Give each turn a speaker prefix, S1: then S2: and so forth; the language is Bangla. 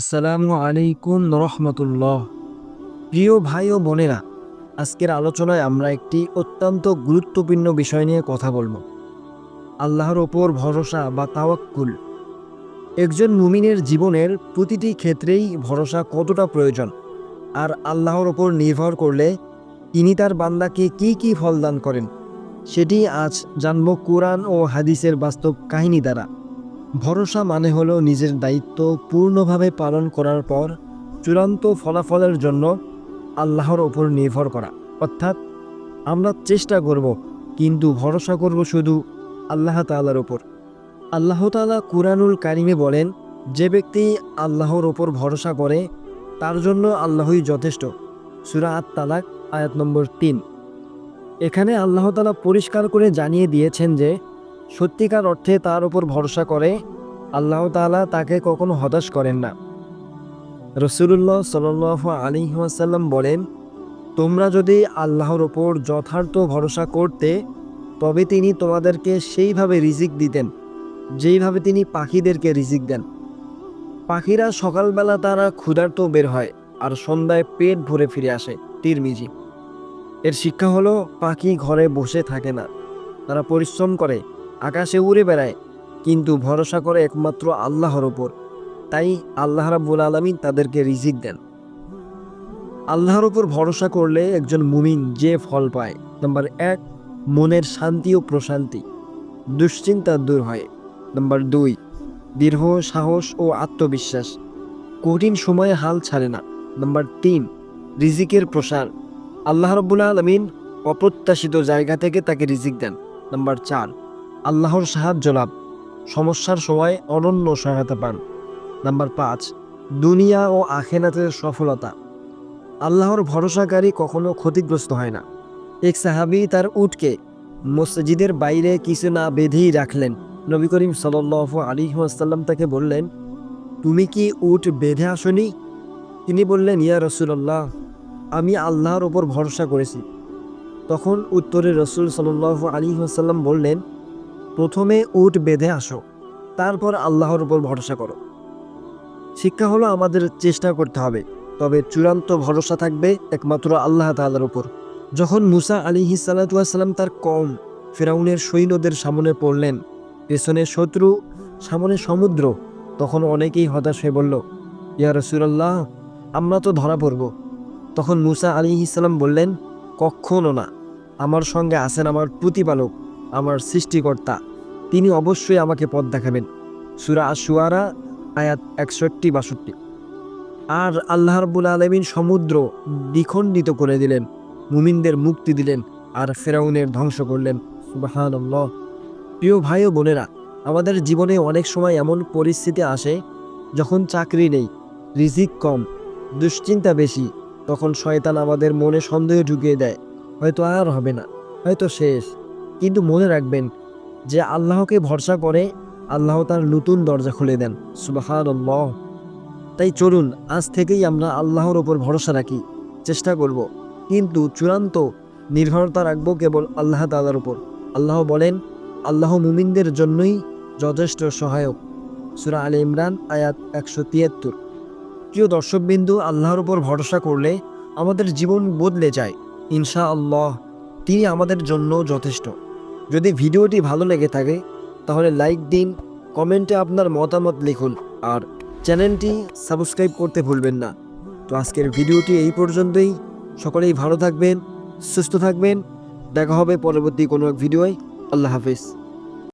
S1: আসসালামু আলাইকুম রহমতুল্লাহ। প্রিয় ভাই ও বোনেরা, আজকের আলোচনায় আমরা একটি অত্যন্ত গুরুত্বপূর্ণ বিষয় নিয়ে কথা বলব। আল্লাহর ওপর ভরসা বা তাওয়াক্কুল। একজন মুমিনের জীবনের প্রতিটি ক্ষেত্রেই ভরসা কতটা প্রয়োজন, আর আল্লাহর ওপর নির্ভর করলে তিনি তার বান্দাকে কি কি ফল দান করেন, সেটি আজ জানব কোরআন ও হাদিসের বাস্তব কাহিনী দ্বারা। ভরসা মানে হলো নিজের দায়িত্ব পূর্ণভাবে পালন করার পর চূড়ান্ত ফলাফলের জন্য আল্লাহর ওপর নির্ভর করা। অর্থাৎ আমরা চেষ্টা করব, কিন্তু ভরসা করব শুধু আল্লাহ তাআলার ওপর। আল্লাহ তালা কুরআনুল কারিমে বলেন, যে ব্যক্তি আল্লাহর ওপর ভরসা করে, তার জন্য আল্লাহই যথেষ্ট। সুরা আত তালাক আয়াত নম্বর তিন। এখানে আল্লাহ তাআলা পরিষ্কার করে জানিয়ে দিয়েছেন যে সত্যিকার অর্থে তার উপর ভরসা করে, আল্লাহ তাআলা তাকে কখনো হতাশ করেন না। রসুল্লাহ সাল আলী ওয়াসাল্লাম বলেন, তোমরা যদি আল্লাহর ওপর যথার্থ ভরসা করতে, তবে তিনি তোমাদেরকে সেইভাবে রিজিক দিতেন, যেইভাবে তিনি পাখিদেরকে রিজিক দেন। পাখিরা সকালবেলা তারা ক্ষুধার্ত বের হয় আর সন্ধ্যায় পেট ভরে ফিরে আসে। তিরমিজি। এর শিক্ষা হলো, পাখি ঘরে বসে থাকে না, তারা পরিশ্রম করে আকাশে উড়ে বেড়ায়, কিন্তু ভরসা করে একমাত্র আল্লাহর ওপর। তাই আল্লাহ রাব্বুল আলমিন তাদেরকে রিজিক দেন। আল্লাহর ওপর ভরসা করলে একজন মুমিন যে ফল পায়। নাম্বার এক, মনের শান্তি ও প্রশান্তি। দুশ্চিন্তা দূর হয়। নাম্বার দুই, দীর্ঘ সাহস ও আত্মবিশ্বাস। কঠিন সময়ে হাল ছাড়ে না। নাম্বার তিন, রিজিকের প্রসার। আল্লাহ রব্বুল আলমিন অপ্রত্যাশিত জায়গা থেকে তাকে রিজিক দেন। নাম্বার চার আল্লাহর সাহায্য লাভ সমস্যার সময় অনন্য সহায়তা পান। নাম্বার পাঁচ, দুনিয়া ও আখেনাতের সফলতা। আল্লাহর ভরসাকারী কখনো ক্ষতিগ্রস্ত হয় না। এক সাহাবি তার উটকে মসজিদের বাইরে কিছু না বেঁধেই রাখলেন। নবী করিম সাল আলী আসাল্লাম তাকে বললেন, তুমি কি উট বেঁধে আসনি? তিনি বললেন, ইয়া রসুল্লাহ আমি আল্লাহর ওপর ভরসা করেছি। তখন উত্তরে রসুল সাল আলী আসাল্লাম বললেন প্রথমে উট বেঁধে আসো, তারপর আল্লাহর উপর ভরসা করো। শিক্ষা হলো আমাদের চেষ্টা করতে হবে, তবে চূড়ান্ত ভরসা থাকবে একমাত্র আল্লাহ তাআলার উপর। যখন মুসা আলী হিসালাতাম তার কম ফেরাউনের সৈন্যদের সামনে পড়লেন, পেছনে শত্রু, সামনে সমুদ্র, তখন অনেকেই হতাশ হয়ে বলল, ইয়া রসুলাল্লাহ, আমরা তো ধরা পড়ব। তখন মুসা আলী ইসলাম বললেন কখনো না, আমার সঙ্গে আছেন আমার প্রতিপালক আমার সৃষ্টিকর্তা, তিনি অবশ্যই আমাকে পথ দেখাবেন। সুরা সুয়ারা আয়াত একষট্টি, বাষট্টি। আর আল্লাহ রব্বুল আলমিন সমুদ্র দ্বিখণ্ডিত করে দিলেন, মুমিনদের মুক্তি দিলেন, আর ফেরাউনের ধ্বংস করলেন। সুবাহান প্রিয় ভাই ও বোনেরা, আমাদের জীবনে অনেক সময় এমন পরিস্থিতি আসে, যখন চাকরি নেই, রিজিক কম, দুশ্চিন্তা বেশি, তখন শয়তান আমাদের মনে সন্দেহ ঢুকিয়ে দেয়, হয়তো আর হবে না, হয়তো শেষ। কিন্তু মনে রাখবেন যে আল্লাহকে ভরসা করে আল্লাহ তার নতুন দরজা খুলে দেন। সুবাহান তাই চলুন, আজ থেকেই আমরা আল্লাহর ওপর ভরসা রাখি, চেষ্টা করব। কিন্তু চূড়ান্ত নির্ভরতা রাখব কেবল আল্লাহ তালার উপর। আল্লাহ বলেন, আল্লাহ মুমিনদের জন্যই যথেষ্ট সহায়ক। সুরা আলী ইমরান, আয়াত একশো তিয়াত্তর। প্রিয় দর্শকবিন্দু, আল্লাহর উপর ভরসা করলে আমাদের জীবন বদলে যায়। ইনশা আল্লাহ তিনি আমাদের জন্য যথেষ্ট। যদি ভিডিওটি ভালো লেগে থাকে, তাহলে লাইক দিন, কমেন্টে আপনার মতামত লিখুন, আর চ্যানেলটি সাবস্ক্রাইব করতে ভুলবেন না। তো আজকের ভিডিওটি এই পর্যন্তই। সকলেই ভালো থাকবেন, সুস্থ থাকবেন। দেখা হবে পরবর্তী কোনো এক ভিডিওয়। আল্লাহ হাফিজ।